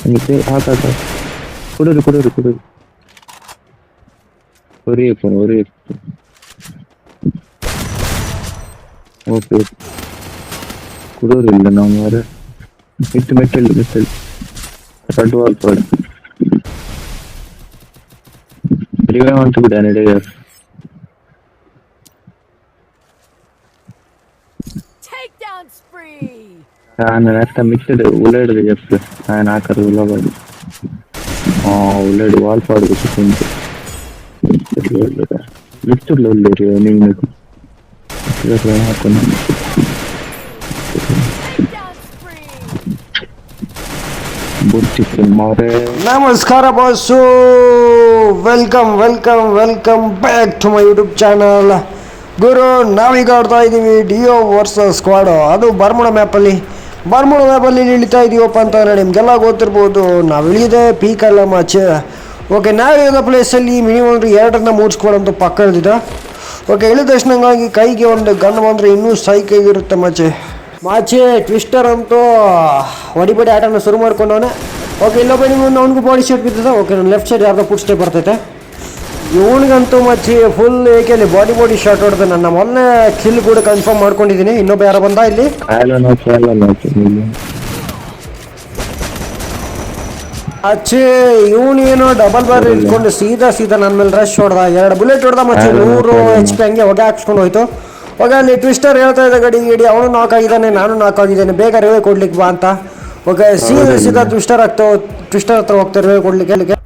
ಹಂಗೆ ಹಾಕಾಕ ಕೊಡೋರು ಕೊಡೋರು ಕೊಡೋರು ಹೊರಿಯಪ್ಪ ಹೊರಿಯಪ್ಪ ಓಕೆ ಓಕೆ ಕೊಡೋರು ಇಲ್ಲ ನಾವು ಮಾರ ಮೆಟ್ಟು ಮೆಟ್ಟಲ್ಲಿ ಮೆಟ್ಟಲ್ಲಿ ರಡ್ಡು ವಾಲ್ಪಾಡು ರಿವೇ ಅಂತ ಬಿಡ ನಡೆಯ ನಾನು ಅರ್ಥ ಮಿಕ್ಸ್ಡ್ ಉಲ್ಲೇಡ್ ಜಸ್ಟ್ ನಾನು ಹಾಕೋದು ಉಳ್ಳಾಬಾಡಿ ಹಾ ಉಳ್ಳಾಡಿ ವಾಲ್ಪಾಡು ಕುಂಟು ಮಿಟ್ಟುಲ್ಲ ಉಳ್ಳೇರಿ ನೀವು ಹಾಕೊಂಡು ನಮಸ್ಕಾರ boss. Welcome welcome welcome back to my YouTube channel ಗುರು, ನಾವೀಗ ಆಡ್ತಾ ಇದ್ದೀವಿ ಡಿಯೋ ವರ್ಸಸ್ ಸ್ಕ್ವಾಡು ಅದು ಬರ್ಮುಡ ಮ್ಯಾಪಲ್ಲಿ ಬರ್ಮುಡ ಮ್ಯಾಪಲ್ಲಿ ಇಳಿತಾ ಇದೀವಪ್ಪ ಅಂತಂದರೆ ನಿಮಗೆಲ್ಲ ಗೊತ್ತಿರ್ಬೋದು. ನಾವು ಇಳಿದೆ ಪೀಕ್ ಅಲ್ಲ ಮಚ್ ಓಕೆ ನಾವಿರೋ ಪ್ಲೇಸಲ್ಲಿ ಮಿನಿಮಮ್ ಅಂದರೆ ಎರಡರಿಂದ ಮೂರು ಸ್ಕೋರ್ ಪಕ್ಕ ಇಳಿದಿದ್ದ ಓಕೆ ಇಳಿದ ತಕ್ಷಣವಾಗಿ ಕೈಗೆ ಒಂದು ಗನ್ ಬಂದರೆ ಇನ್ನೂ ಸೈಕಾಗಿರುತ್ತೆ ಮಚೆ ಮಾಚೆ ಟ್ವಿಸ್ಟರ್ ಅಂತೂ ಹೊಡಿಬಡಿ ಆಟನ ಶುರು ಮಾಡ್ಕೊಂಡವನೇ. ಓಕೆ ಇಲ್ಲೊಬ್ಬ ನಿಮಗೆ ಅವ್ನಿಗೂ ಬಾಡಿ ಶೇಟ್ ಬಿದ್ದದ. ಓಕೆ ನನ್ನ ಲೆಫ್ಟ್ ಸೈಡ್ ಯಾರ್ದೋ ಫುಡ್ ಸ್ಟೆಪ್ ಬರ್ತೈತೆ. ಇವನಿಗಂತೂ ಮಚ್ಚಿ ಫುಲ್ ಏಕೆಲ್ಲಿ ಬಾಡಿ ಬಾಡಿ ಶಾಟ್ ಹೊಡೆದು ನನ್ನ ಮೊನ್ನೆ ಕಿಲ್ ಕೂಡ ಕನ್ಫರ್ಮ್ ಮಾಡ್ಕೊಂಡಿದ್ದೀನಿ. ಇನ್ನೊಬ್ಬ ಯಾರೋ ಬಂದ ಇಲ್ಲಿ? ಅಚ್ಚಿ ಇವನು ಏನೋ ಡಬಲ್ ಬಾರ್ ಇಟ್ಕೊಂಡು ಸೀದಾ ಸೀದಾ ನನ್ನ ಮೇಲೆ ರಶ್ ಹೊಡೆದ. ಎರಡು ಬುಲೆಟ್ ಹೊಡೆದ ಮತ್ತೆ ನೂರು ಎಚ್ ಪಿ ಹಂಗೆ ಹೊಗೆ ಹಾಕ್ಸ್ಕೊಂಡು ಹೋಯ್ತು. ಹೊಗೆ ಅಲ್ಲಿ ಟ್ವಿಸ್ಟರ್ ಹೇಳ್ತಾ ಇದ್ದ ಗಡಿ ಗಡಿ ಅವನು ನಾಕ್ ಆಗಿದ್ದಾನೆ ನಾನು ನಾಕ್ ಆಗಿದ್ದೇನೆ. ಬೇಗ ರೇವೆ ಕೊಡ್ಲಿಕ್ಕೆ ಬಾ ಅಂತ. ಓಕೆ ಸೀದಾ? ಸೀದಾ ಟ್ವಿಸ್ಟರ್ ಆಗ್ತಾವ ಟ್ವಿಸ್ಟರ್ ಹತ್ರ ಹೋಗ್ತಾರೆ ರೇವೆ ಕೊಡ್ಲಿಕ್ಕೆ.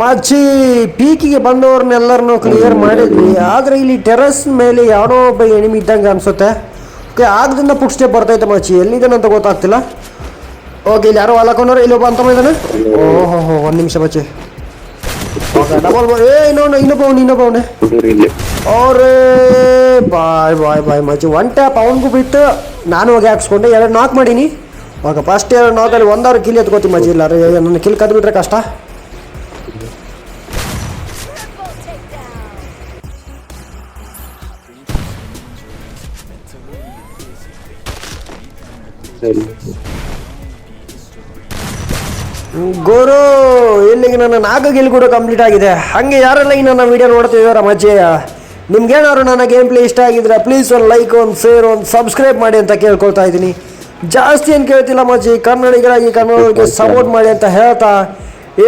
ಮಚ್ಚಿ ಪೀಕಿಗೆ ಬಂದವ್ರನ್ನೆಲ್ಲರನ್ನು ಕ್ಲಿಯರ್ ಮಾಡಿದ್ವಿ. ಆದ್ರೆ ಇಲ್ಲಿ ಟೆರಸ್ ಮೇಲೆ ಯಾರೋ ಒಬ್ಬ ಎನಿಮಿ ಇದ್ದಂಗೆ ಅನ್ಸುತ್ತೆ. ಓಕೆ ಆಗದಿಂದ ಪುಟ್ ಸ್ಟೆಪ್ ಬರ್ತೈತೆ ಮಚ್ಚಿ ಎಲ್ಲಿದ್ದಾನೆ ಅಂತ ಗೊತ್ತಾಗ್ತಿಲ್ಲ. ಓಕೆ ಇಲ್ಲಿ ಯಾರೋ ಅಲಕೊಂಡ್ರೆ ಇಲ್ಲಿ ಒಬ್ಬ ಅಂತ ಇದ್ದಾನೆ ಓಹೋ ಹೋ ಒಂದು ನಿಮಿಷ ಮಚ್ಚಿ ಓಕೆ ಡಬಲ್ ಏ, ಇನ್ನೊಂದು, ಇನ್ನೊಬ್ಬ ಅವ್ನು, ಇನ್ನೊಬ್ಬ ಅವನೇ. ಅವ್ರೇ, ಬಾಯ್ ಬಾಯ್ ಬಾಯ್ ಮಚ್ಚಿ ಒನ್ ಟ್ಯಾಪ್ ಅವನಿಗೂ ಬಿಟ್ಟು ನಾನು ಹೋಗಿ ಹಾಕ್ಸ್ಕೊಂಡೆ. ಎರಡು ನಾಕ್ ಮಾಡೀನಿ. ಓಕೆ ಫಸ್ಟ್ ಇಯರ್ ನಾಕಲ್ಲಿ ಒಂದಾರು ಕಿಲ್ ಎತ್ಕೋತೀವಿ ಮಜಿ ಇಲ್ಲ ನನ್ನ ಕಿಲ್ ಕದ್ಬಿಟ್ರೆ ಕಷ್ಟ. ಗುರು, ಇಲ್ಲಿಗೆ ನನ್ನ ನಾಲ್ಕು ಗಿಲ್ ಕೂಡ ಕಂಪ್ಲೀಟ್ ಆಗಿದೆ. ಹಾಗೆ ಯಾರೆಲ್ಲ ಈ ನನ್ನ ವಿಡಿಯೋ ನೋಡ್ತಿದಾರ ಮಜ್ಜೆ ನಿಮ್ಗೇನಾದ್ರು ನನ್ನ ಗೇಮ್ ಪ್ಲೇ ಇಷ್ಟ ಆಗಿದ್ರೆ ಪ್ಲೀಸ್ ಒಂದು ಲೈಕ್ ಒಂದು ಶೇರ್ ಒಂದು ಸಬ್ಸ್ಕ್ರೈಬ್ ಮಾಡಿ ಅಂತ ಕೇಳ್ಕೊಳ್ತಾ ಇದ್ದೀನಿ. ಜಾಸ್ತಿ ಏನು ಕೇಳ್ತಿಲ್ಲ ಮಜ್ಜಿ ಕನ್ನಡಿಗರಾಗಿ ಕನ್ನಡಕ್ಕೆ ಸಪೋರ್ಟ್ ಮಾಡಿ ಅಂತ ಹೇಳ್ತಾ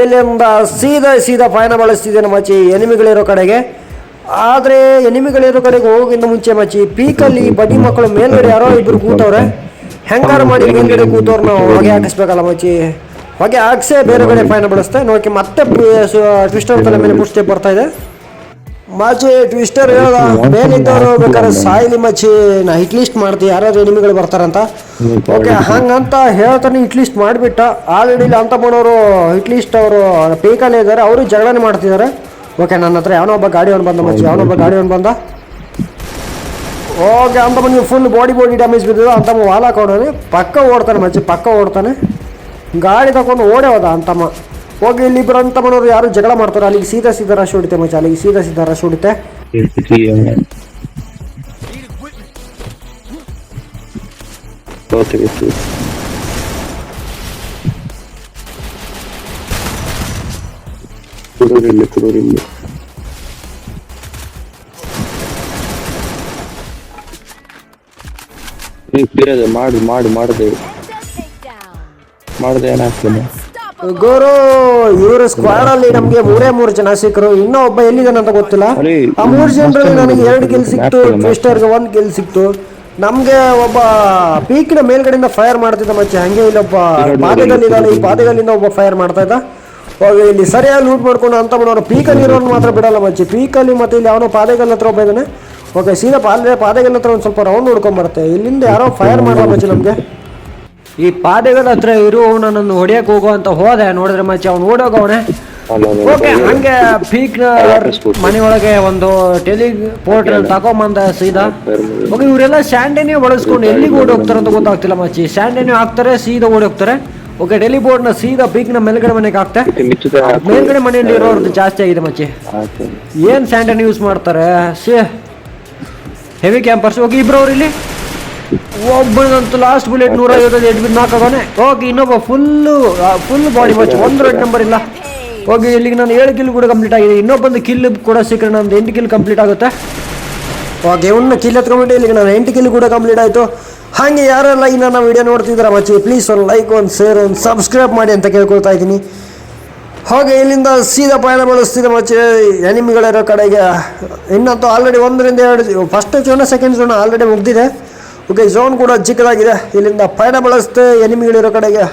ಇಲ್ಲಿಂದ ಸೀದಾ ಸೀದಾ ಪಯಣ ಬಳಸ್ತಿದ್ದೇನೆ ಮಚ್ಚಿ ಎನಿಮಿಗಳಿರೋ ಕಡೆಗೆ. ಆದರೆ ಎನಿಮಿಗಳಿರೋ ಕಡೆಗೆ ಹೋಗಿಂದ ಮುಂಚೆ ಮಚ್ಚಿ ಪೀಕಲ್ಲಿ ಬಡಿ ಮಕ್ಕಳು ಮೇಲ್ಗಡೆ ಯಾರೋ ಇಬ್ಬರು ಕೂತವ್ರೆ. ಹೆಂಗಾರ ಮಾಡಿ ಮೇಲ್ಗಡೆ ಕೂತವ್ರು. ನಾವು ಹೊಗೆ ಹಾಕಿಸ್ಬೇಕಲ್ಲ ಮಚ್ಚಿ ಹೊಗೆ ಹಾಕ್ಸೇ ಬೇರೆ ಕಡೆ ಪಯಣ ಬಳಸ್ತೆ ನೋಡಕ್ಕೆ ಮತ್ತೆ ಟ್ವಿಸ್ಟರ್ ತಲೆ ಮೇಲೆ ಪುಷ್ಟೆ ಬರ್ತಾ ಇದೆ. ಮಾಚಿ ಟ್ವಿಸ್ಟರ್ ಹೇಳ್ದ ಮೇಲಿದ್ದವ್ರು ಬೇಕಾದ್ರೆ ಸಾಯಿಲಿ ಮಚ್ಚಿ ನಾ ಹಿಟ್ ಲಿಸ್ಟ್ ಮಾಡ್ತೀನಿ ಯಾರ್ಯಾರು ಎನಿಮಿಗಳು ಬರ್ತಾರಂತ? ಓಕೆ ಹಂಗಂತ ಹೇಳ್ತಾನೆ ಹಿಟ್ ಲಿಸ್ಟ್ ಮಾಡಿಬಿಟ್ಟ. ಆಲ್ರೆಡಿ ಇಲ್ಲಿ ಅಂತ ಮಾಡೋರು ಹಿಟ್ ಲಿಸ್ಟ್ ಅವರು ಪೇಕಲ್ಲೇ ಇದ್ದಾರೆ. ಅವರು ಜಗಳನೆ ಮಾಡ್ತಿದ್ದಾರೆ. ಓಕೆ ನನ್ನ ಹತ್ರ ಯಾವನೋ ಒಬ್ಬ ಗಾಡಿ ಅವ್ನು ಬಂದ ಮಚ್ಚಿ ಯಾವನೊಬ್ಬ ಗಾಡಿ ಅವ್ನು ಬಂದ? ಓಕೆ ಅಂತ ಬಂದು ಫುಲ್ ಬಾಡಿ ಬಾಡಿ ಡ್ಯಾಮೇಜ್ ಬಿದ್ದಿದೆ. ಅಂತ ವಾಲ್ ಹಾಕೊಂಡವನೆ ಪಕ್ಕ ಓಡ್ತಾನೆ ಮಚ್ಚಿ ಪಕ್ಕ ಓಡ್ತಾನೆ. ಗಾಡಿ ತಗೊಂಡು ಓಡೇ ಹೋದ ಅಂತಮ್ಮ. ಹೋಗಿ ಇಲ್ಲಿ ಇಬ್ಬರು ಅಂತ ಮಾಡೋರು ಯಾರು ಜಗಳ ಮಾಡ್ತಾರೆ? ಅಲ್ಲಿಗೆ ಸೀದಾ ಸೀದಾ ರಶ್ ಹೊಡಿತೆ ಮಚ್ಚ ಅಲ್ಲಿಗೆ ಸೀದಾ ಸೀದಾ ರಶ್ ಹೊಡಿತೆ. ಗೊತ್ತಾಗಿತ್ತು ಕುಡೂರು ಇಲ್ಲಿ ಕುಡೂರು ಇಲ್ಲಿ ಏ ಮಾಡು ಮಾಡು ಮಾಡದೆ ಮಾಡದೆ ಏನಾಗ್ತದೆ? ಗುರು ಇವರು ಸ್ಕ್ವಾಡ್ ಅಲ್ಲಿ ನಮ್ಗೆ ಮೂರೇ ಮೂರು ಜನ ಸಿಕ್ಕರು. ಇನ್ನೂ ಒಬ್ಬ ಎಲ್ಲಿದ್ದಾನೆ ಅಂತ ಗೊತ್ತಿಲ್ಲ. ಆ ಮೂರು ಜನರಲ್ಲಿ ನನಗೆ ಎರಡು ಗೆಲ್ ಸಿಕ್ತು. ಟ್ವಿಸ್ಟರ್ಗೆ ಒಂದು ಗೆಲ್ ಸಿಕ್ತು. ನಮ್ಗೆ ಒಬ್ಬ ಪೀಕಿನ ಮೇಲ್ಗಡೆಯಿಂದ ಫೈರ್ ಮಾಡ್ತಿದ್ದ ಮಚ್ಚೆ ಹಂಗೆ ಇಲ್ಲೊಬ್ಬ ಪಾದೆಗಲ್ಲಿ ಇದ್ದಾನೆ ಈ ಪಾದೆಗಲ್ಲಿಂದ ಒಬ್ಬ ಫೈರ್ ಮಾಡ್ತಾ ಇದ್ದ. ಇಲ್ಲಿ ಸರಿಯಾಗಿ ಲೂಟ್ ಮಾಡ್ಕೊಂಡು ಅಂತ ಮಾಡೋರು ಪೀಕಲ್ಲಿ ಇರೋನು ಮಾತ್ರ ಬಿಡಲ್ಲ ಮಚ್ಚಿ. ಪೀಕಲ್ಲಿ ಮತ್ತೆ ಇಲ್ಲಿ ಅವನು ಪಾದೆಗಲ್ ಹತ್ರ ಒಬ್ಬ ಇದ್ದಾನೆ. ಓಕೆ ಸೀದಾ ಪಾದ ಪಾದೆಗಲ್ ಹತ್ರ ಒಂದು ಸ್ವಲ್ಪ ರೌಂಡ್ ನೋಡ್ಕೊಂಡ್ ಬರುತ್ತೆ. ಇಲ್ಲಿಂದ ಯಾರೋ ಫೈರ್ ಮಾಡೋ ಮಚ್ಚಿ ನಮಗೆ. ಈ ಪಾದೆಗಳ ಹತ್ರ ಇರು ನನ್ನನ್ನು ಹೊಡಿಯಕ್ಕೆ ಹೋಗೋ ಅಂತ ಹೋದೆ. ನೋಡಿದ್ರೆ ಮಚ್ಚಿ ಅವ್ನು ಓಡೋಗವನೆ. ಓಕೆ. ಹಂಗೆ. ಪೀಕ್ ಒಳಗೆ ಒಂದು ಟೆಲಿ ಪೋರ್ಟಲ್ ತಗೊಂಬಂದ ಸೀದಾ. ಓಕೆ ಇವರೆಲ್ಲ ಸ್ಯಾಂಡೇನೆ ಬಳಸ್ಕೊಂಡು ಎಲ್ಲಿಗೆ ಓಡಿ ಹೋಗ್ತಾರೆ ಅಂತ ಗೊತ್ತಾಗ್ತಿಲ್ಲ ಮಚ್ಚಿ. ಸ್ಯಾಂಡೇನೆ ಹಾಕ್ತಾರೆ ಸೀದಾ ಓಡಿ ಹೋಗ್ತಾರೆ ಓಕೆ ನ ಸೀದಾ ಪೀಕ್ನ ಮೇಲ್ಗಡೆ ಮನೆಗೆ ಹಾಕ್ತೆ. ಮೇಲ್ಗಡೆ ಮನೆಯಲ್ಲಿ ಇರೋರ್ದು ಜಾಸ್ತಿ ಆಗಿದೆ ಮಚ್ಚಿ. ಏನ್ ಸ್ಯಾಂಡನ್ ಯೂಸ್ ಮಾಡ್ತಾರೆ? ಹೆವಿ ಕ್ಯಾಂಪರ್ಸ್ ಓಕೆ ಇಬ್ರು ಅವ್ರು ಇಲ್ಲಿ? ಒಬ್ಬನಂತೂ ಲಾಸ್ಟ್ ಬುಲೆಟ್ ನೂರ ಐವತ್ತೈದು ಎಂಟು ಬಿದ್ದು ನಾಲ್ಕಾಗವನೆ ಹೋಗಿ ಇನ್ನೊಬ್ಬ ಫುಲ್ಲು ಫುಲ್ ಬಾಡಿ ಮಚ್ ಒಂದು ರೆಡ್ ನಂಬರ್ ಇಲ್ಲ. ಓಕೆ ಇಲ್ಲಿಗೆ ನಾನು ಏಳು ಕಿಲ್ ಕೂಡ ಕಂಪ್ಲೀಟ್ ಆಗಿದೆ. ಇನ್ನೊಬ್ಬಂದು ಕಿಲ್ ಕೂಡ ಸಿಕ್ಕರೆ ನಂದು ಎಂಟು ಕಿಲ್ ಕಂಪ್ಲೀಟ್ ಆಗುತ್ತೆ. ಓಕೆ ಒಂದು ಕಿಲ್ ಎತ್ಕೊಂಡ್ಬಿಟ್ಟು ಇಲ್ಲಿಗೆ ನಾನು ಎಂಟು ಕಿಲ್ ಕೂಡ ಕಂಪ್ಲೀಟ್ ಆಯಿತು. ಹಾಗೆ ಯಾರೆಲ್ಲ ಈ ನನ್ನ ವಿಡಿಯೋ ನೋಡ್ತಿದ್ದೀರಾ ಮಚ್ಚಿ ಪ್ಲೀಸ್ ಒಂದು ಲೈಕ್ ಒಂದು ಶೇರ್ ಒಂದು ಸಬ್ಸ್ಕ್ರೈಬ್ ಮಾಡಿ ಅಂತ ಕೇಳ್ಕೊಳ್ತಾ ಇದ್ದೀನಿ. ಹಾಗೆ ಇಲ್ಲಿಂದ ಸೀದಾ ಪಯಣ ಬಳಸ್ತಿದೆ ಮಚ್ಚೆ. ಎನಿಮಿಗಳಿರೋ ಕಡೆಗೆ. ಇನ್ನಂತೂ ಆಲ್ರೆಡಿ ಒಂದರಿಂದ ಎರಡು ಫಸ್ಟ್ ಜೋನ ಸೆಕೆಂಡ್ ಜೋನ ಆಲ್ರೆಡಿ ಮುಗ್ದಿದೆ. ಓಕೆ ಝೋನ್ ಕೂಡ ಚಿಕ್ಕದಾಗಿದೆ. ಇಲ್ಲಿಂದ ಪಯಣ ಬಳಸ್ತೆ ಎನಿಮಿಗಳಿರೋ ಕಡೆಗೆ.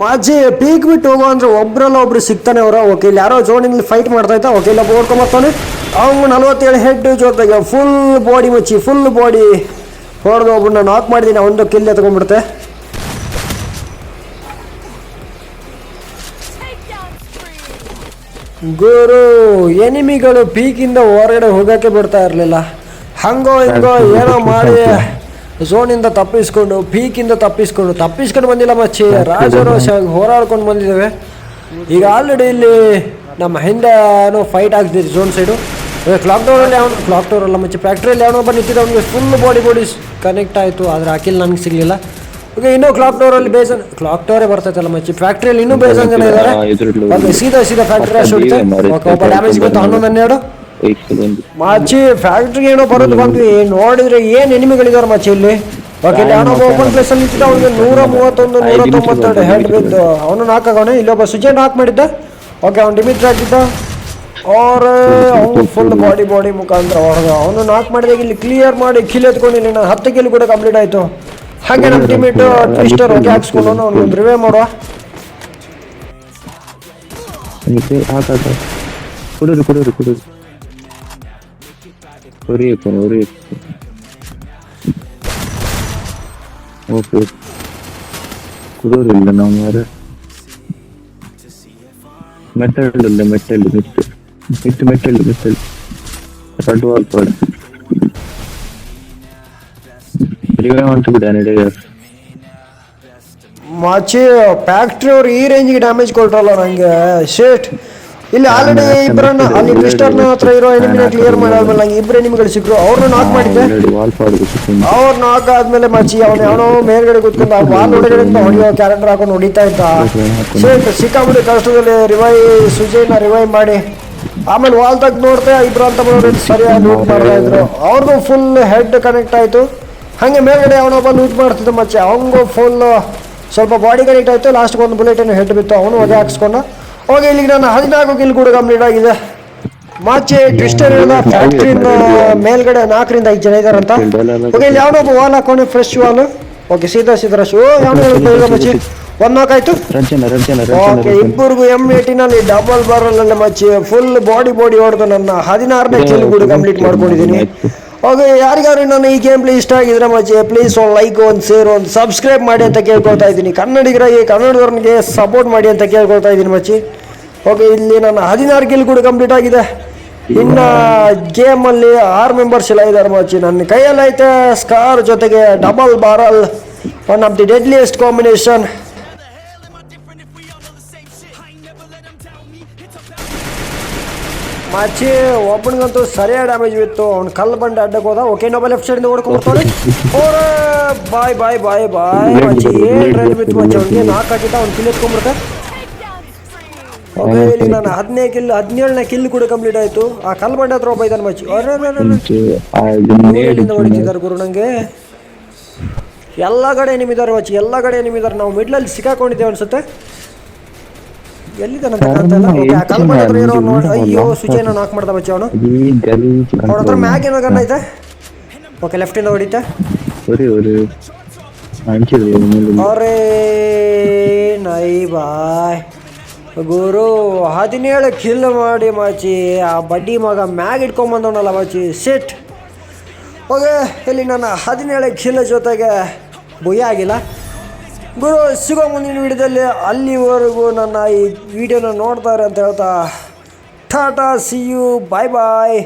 ಮಾಜಿ ಪೀಕ್ ಬಿಟ್ಟು ಹೋಗೋ ಅಂದ್ರೆ ಒಬ್ರಲ್ಲ ಒಬ್ರು ಸಿಗ್ತಾನೆ ಅವರ. ಓಕೆ ಇಲ್ಲಿ ಯಾರೋ ಜೋನಿಂಗ್ ಫೈಟ್ ಮಾಡ್ತಾ ಇದ್ದ. ಓಕೆ ಇಲ್ಲ ಓಡ್ಕೊಂಬರ್ತಾನೆ ಅವ್ನು ನಲ್ವತ್ತೇಳು ಹೆಡ್ ಜೊತೆಗೆ ಫುಲ್ ಬಾಡಿ ಮುಚ್ಚಿ ಫುಲ್ ಬಾಡಿ ಹೊಡೆದು ಒಬ್ಬನ ನಾಕ್ ಮಾಡಿದ್ದೀನಿ ಒಂದು ಕಿಲ್ ಎತ್ಕೊಂಡ್ಬಿಡುತ್ತೆ ಗುರು ಎನಿಮಿಗಳು ಪೀಕಿಂದ ಹೊರಗಡೆ ಹೋಗೋಕ್ಕೆ ಬಿಡ್ತಾ ಇರಲಿಲ್ಲ. ಹಂಗೋ ಹಿಂಗೋ ಏನೋ ಮಾಡಿ ಝೋನಿಂದ ತಪ್ಪಿಸ್ಕೊಂಡು ಪೀಕಿಂದ ತಪ್ಪಿಸ್ಕೊಂಡು ತಪ್ಪಿಸ್ಕೊಂಡು ಬಂದಿಲ್ಲ ಮಚ್ಚಿ. ರಾಜರೋಷ ಹೋರಾಡ್ಕೊಂಡು ಬಂದಿದ್ದೇವೆ. ಈಗ ಆಲ್ರೆಡಿ ಇಲ್ಲಿ ನಮ್ಮ ಹಿಂದೆ ಏನೋ ಫೈಟ್ ಆಗ್ತಿದೆ ಝೋನ್ ಸೈಡು ಕ್ಲಾಕ್ ಟವರಲ್ಲಿ ಅವನು ಕ್ಲಾಕ್ ಟವರ್ ಅಲ್ಲ ಮಚ್ಚಿ. ಫ್ಯಾಕ್ಟ್ರಿಯಲ್ಲಿ ಯಾವನೋ ಒಬ್ಬ ನಿಂತಿದ್ದ ಅವನಿಗೆ ಫುಲ್ ಬಾಡಿ ಬಾಡಿ ಕನೆಕ್ಟ್ ಆಯಿತು ಆದರೆ ಅಖಿಲ್ ನನಗೆ ಸಿಗಲಿಲ್ಲ. ಈಗ ಇನ್ನೂ ಕ್ಲಾಕ್ ಟವರಲ್ಲಿ ಬೇಸನ್ ಕ್ಲಾಕ್ ಟವರೇ ಬರ್ತೈತಲ್ಲ ಮಚ್ಚಿ. ಫ್ಯಾಕ್ಟ್ರಿಯಲ್ಲಿ ಇನ್ನೂ ಬೇಸನ್ ಜನ ಇದ್ದಾರೆ. ಓಕೆ ಸೀದಾ ಸೀದಾ ಫ್ಯಾಕ್ಟ್ರಿ ಅಷ್ಟು ಓಕೆ ಒಬ್ಬ ಡ್ಯಾಮೇಜ್ ಬಂತು ಹನ್ನೊಂದು ಹನ್ನೆರಡು. ಮಾಚಿ ಫ್ಯಾಕ್ಟ್ರಿಗೆ ಏನೋ ಬರೋದು ಬಂದ್ವಿ. ನೋಡಿದ್ರೆ ಏನ್ ಎನಿಮಿಗಳಿದಾರ ಮಾಚಿ ಇಲ್ಲಿ? ಓಕೆ ಯಾವನೋ ಓಪನ್ ಪ್ಲೇಸ್ ಅಲ್ಲಿ ನಿಂತಿದ್ದ ಅವನಿಗೆ ನೂರ ಮೂವತ್ತೊಂದು ನೂರ ತೊಂಬತ್ತೆರಡು ಹೆಡ್ ಬಿದ್ದು. ಅವನು ನಾಲ್ಕಾಗವನೆ ಇಲ್ಲೊಬ್ಬ ಸುಜಯ್ ನಾಕ್ ಮಾಡಿದ್ದ. ಓಕೆ ಅವ್ನು ಡಿಮಿಟ್ ಹಾಕಿದ್ದ ಅವ್ರ ಅವನು ಫುಲ್ ಬಾಡಿ ಬಾಡಿ ಮುಖಾಂತರ ಹೊಡೆದ ಅವನು ನಾಕ್ ಮಾಡಿದಾಗ ಇಲ್ಲಿ ಕ್ಲಿಯರ್ ಮಾಡಿ ಕಿಲ್ ಎತ್ಕೊಂಡಿಲ್ಲ ನಾನು ಹತ್ತು ಕಿಲ್ ಕೂಡ ಕಂಪ್ಲೀಟ್ ಆಯ್ತು. ಹಾಗೆ ನಮ್ಮ ಟಿಮಿಟ್ ಟ್ವಿಸ್ಟರ್ ಓಕೆ ಹಾಕ್ಸ್ಕೊಂಡು ಅವ್ನು ರಿವೇ ಮಾಡುವ. ಮತ್ತೆ ಹಾಕಾಕ ಕುಡಿದ್ರು ಕುಡಿದ್ರು ಕುಡಿದ್ರು ಹೊರಿಯಪ್ಪ ಹೊರಿಯಪ್ಪ ಓಕೆ ಕುಡಿಯೋರಿಲ್ಲ ನಾವು ಯಾರು ಮೆಟ್ಟಲ್ ಇಲ್ಲ ಮೆಟ್ಟಲ್ ಮಿತ್ತು ಮಿತ್ತು ಮೆಟ್ಟಲ್ ಮೆಟ್ಟಲ್ ರೆಡ್ ವಾಲ್ ಪಾಡ್ ರಿವೇ ಮಾಡ್ತಿಬಿಡ ನಡೆಯ ಮಾಚಿ ಫ್ಯಾಕ್ಟ್ರಿ ಅವ್ರು ಈ ರೇಂಜ್ಗೆ ಡ್ಯಾಮೇಜ್ ಕೊಟ್ರಲ್ಲ ನಂಗೆ ಶೇಟ್ ಇಲ್ಲಿ ಆಲ್ರೆಡಿ ಇಬ್ಬರನ್ನ ಅಲ್ಲಿ ಕ್ರಿಸ್ಟರ್ನ ಹತ್ರ ಇರೋ ಎನಿಮಿನ ಕ್ಲಿಯರ್ ಮಾಡಾದ್ಮೇಲೆ ನಂಗೆ ಇಬ್ಬರು ಎನಿಮಿಗಳು ಸಿಕ್ಕರು ಅವ್ರನ್ನ ನಾಕ್ ಮಾಡಿದ್ದೆ. ಅವ್ರು ನಾಕ್ ಆದ್ಮೇಲೆ ಮಚ್ಚಿ ಅವನು ಯಾವನೋ ಮೇಲ್ಗಡೆ ಕೂತ್ಕೊಂಡು ಆ ವಾಲ್ ಒಳಗಡೆ ಹೊಡಿಯೋ ಕ್ಯಾರೆಕ್ಟರ್ ಹಾಕೊಂಡು ಹೊಡಿತಾ ಇದ್ದ. ಶೇಟ್ ಸಿಕ್ಕಾಬಿಟ್ಟು ಕಷ್ಟದಲ್ಲಿ ರಿವೈ ಸುಜಯ್ನ ರಿವೈ ಮಾಡಿ. ಆಮೇಲೆ ವಾಲ್ ತಗ್ ನೋಡ್ತೆ ಇಬ್ರು ಅಂತ ಬರೋರು ಸರಿಯಾಗಿ ಲೂಟ್ ಮಾಡ್ತಾ ಇದ್ರು. ಅವ್ರಿಗೂ ಫುಲ್ ಹೆಡ್ ಕನೆಕ್ಟ್ ಆಯ್ತು. ಹಂಗೆ ಮೇಲ್ಗಡೆ ಅವನೊಬ್ಬ ಲೂಟ್ ಮಾಡ್ತಿದ್ದ ಮಚ್ಚಿ ಅವನಿಗೂ ಫುಲ್ ಸ್ವಲ್ಪ ಬಾಡಿ ಕನೆಕ್ಟ್ ಆಯ್ತು ಲಾಸ್ಟ್ಗೆ ಒಂದು ಬುಲೆಟ್ ಏನು ಹೆಡ್ ಬಿತ್ತು ಅವನು ಒದೆ ಹಾಕ್ಸ್ಕೊಂಡ. ಹೋಗಿ ಇಲ್ಲಿಗೆ ನಾನು ಹದಿನಾಲ್ಕು ಕಿಲ್ ಕೂಡ ಕಂಪ್ಲೀಟ್ ಆಗಿದೆ. ಮಾಚೆ ಟ್ವಿಸ್ಟರ್ ಫ್ಯಾಕ್ಟ್ರಿಯಿಂದ ಮೇಲ್ಗಡೆ ನಾಲ್ಕರಿಂದ ಐದು ಜನ ಇದಾರಂತ ಓಕೆ ಇಲ್ಲಿ ಯಾವನೊಬ್ಬ ವಾಲ್ ಹಾಕೊಂಡೆ ಫ್ರೆಶ್ ವಾಲ್ ಓಕೆ ಸೀದಾ ಸೀದಾ ಶೋ ಓ ಮಚ್ಚಿ ಒನ್ ನಾಕ್ ಆಯ್ತು. ಓಕೆ ಇಬ್ಬರಿಗೂ ಎಂ ಏಟಿನಲ್ಲಿ ಡಬಲ್ ಬಾರಲ್ಲ ಮಚ್ಚಿ ಫುಲ್ ಬಾಡಿ ಬಾಡಿ ಹೊಡೆದು ನನ್ನ ಹದಿನಾರನೇ ಕಿಲ್ ಕೂಡ ಕಂಪ್ಲೀಟ್ ಮಾಡ್ಕೊಂಡಿದ್ದೀನಿ. ಓಕೆ ಯಾರಿಗಾರು ನಾನು ಈ ಗೇಮ್ ಪ್ಲೇ ಇಷ್ಟ ಆಗಿದ್ರೆ ಮಚ್ಚಿ ಪ್ಲೀಸ್ ಒಂದು ಲೈಕ್ ಒಂದು ಶೇರ್ ಒಂದು ಸಬ್ಸ್ಕ್ರೈಬ್ ಮಾಡಿ ಅಂತ ಕೇಳ್ಕೊಳ್ತಾ ಇದ್ದೀನಿ. ಕನ್ನಡಿಗರಾಗಿ ಕನ್ನಡದವ್ರಿಗೆ ಸಪೋರ್ಟ್ ಮಾಡಿ ಅಂತ ಕೇಳ್ಕೊಳ್ತಾ ಇದ್ದೀನಿ ಮಚ್ಚಿ ಓಕೆ ಇಲ್ಲಿ ನನ್ನ ಹದಿನಾರು ಕಿಲ್ ಕೂಡ ಕಂಪ್ಲೀಟ್ ಆಗಿದೆ. ಇನ್ನು ಗೇಮಲ್ಲಿ ಆರು ಮೆಂಬರ್ಸ್ ಎಲ್ಲ ಇದ್ದಾರೆ ಮಚ್ಚಿ ನನ್ನ ಕೈಯಲ್ಲಿ ಐತೆ ಸ್ಕಾರ್ ಜೊತೆಗೆ double barrel one of the deadliest combination ಮಚ್ಚಿ ಒಬ್ಬನಿಗಂತೂ ಸರಿಯಾದ ಡ್ಯಾಮೇಜ್ ಬಿತ್ತು ಅವ್ನು ಕಲ್ಲು ಬಂಡೆ ಅಡ್ಡಕ್ಕೆ ಹೋದ. ಓಕೆ ಇನ್ನೊಬ್ಬ ಲೆಫ್ಟ್ ಸೈಡಿಂದ ಓಡ್ಕೊಂಡ್ಬಿಡ್ತಾನೆ ಓರ ಬಾಯ್ ಬಾಯ್ ಬಾಯ್ ಬಾಯ್ ಮಚ್ಚಿ ಏನು ರೈಲ್ ಬಿತ್ತು ಮಾಚಿ? ಅವ್ನಿಗೆ ನಾಲ್ಕು ಹಾಕಿದ್ದ ಅವ್ನು ಕಿಲ್ ಇಲ್ಲಿ ನಾನು ಹದಿನೈದು ಕಿಲ್ ಹದಿನೇಳನೇ ಕಿಲ್ ಕೂಡ ಕಂಪ್ಲೀಟ್ ಆಯ್ತು. ಆ ಕಲ್ ಬಂಡೆ ಹತ್ರ ಒಬ್ಬ ಇದ್ದಾನೆ ಮಚ್ಚಿ. ಎಲ್ಲಿಂದ ಹೊಡಿತಿದ್ದಾರೆ ಗುರು ನಂಗೆ. ಎಲ್ಲ ಕಡೆ ನಿಮ್ಮಿದ್ದಾರೆ ಮಚ್ಚಿ ಎಲ್ಲ ಕಡೆ ನಿಮ್ಮಿದ್ದಾರೆ. ನಾವು ಮಿಡ್ಲಲ್ಲಿ ಸಿಕ್ಕಾಕೊಂಡಿದ್ದೇವೆ ಅನ್ಸುತ್ತೆ. ಎಲ್ಲಿದ್ದಾನಂತ ಕಾಣ್ತಾ ಇಲ್ಲ. ಓಕೆ ಆ ಹತ್ರ ಏನೋ ನೋಡಿ. ಅಯ್ಯೋ ಸುಜೇನ ನಾಕ್ ಮಾಡ್ದ ಮಚ್ಚಿ ಅವನು. ಅವ್ರ ಹತ್ರ ಮ್ಯಾಗ್ ಏನೋ ಗನ್ ಐತೆ. ಓಕೆ ಲೆಫ್ಟಿಂದ ಹೊಡಿತೆ. ಅರೇ ನೈ ಬಾಯ್. ಗುರು, ಹದಿನೇಳು ಕಿಲ್ ಮಾಡಿ ಮಾಚಿ, ಆ ಬಡ್ಡಿ ಮಗ ಮ್ಯಾಗ ಇಟ್ಕೊಂಬಂದವನಲ್ಲ ಮಾಚಿ ಸಿಟ್ ಓಕೆ ಇಲ್ಲಿ ನನ್ನ ಹದಿನೇಳು ಕಿಲ್ ಜೊತೆಗೆ ಭಯ ಆಗಿಲ್ಲ. ಗುರು, ಸಿಗೋ ಮುಂದಿನ ವಿಡಿಯೋದಲ್ಲಿ ಅಲ್ಲಿವರೆಗೂ ನನ್ನ ಈ ವಿಡಿಯೋನ ನೋಡ್ತಾರೆ ಅಂತ ಹೇಳ್ತಾ, tata see you bye bye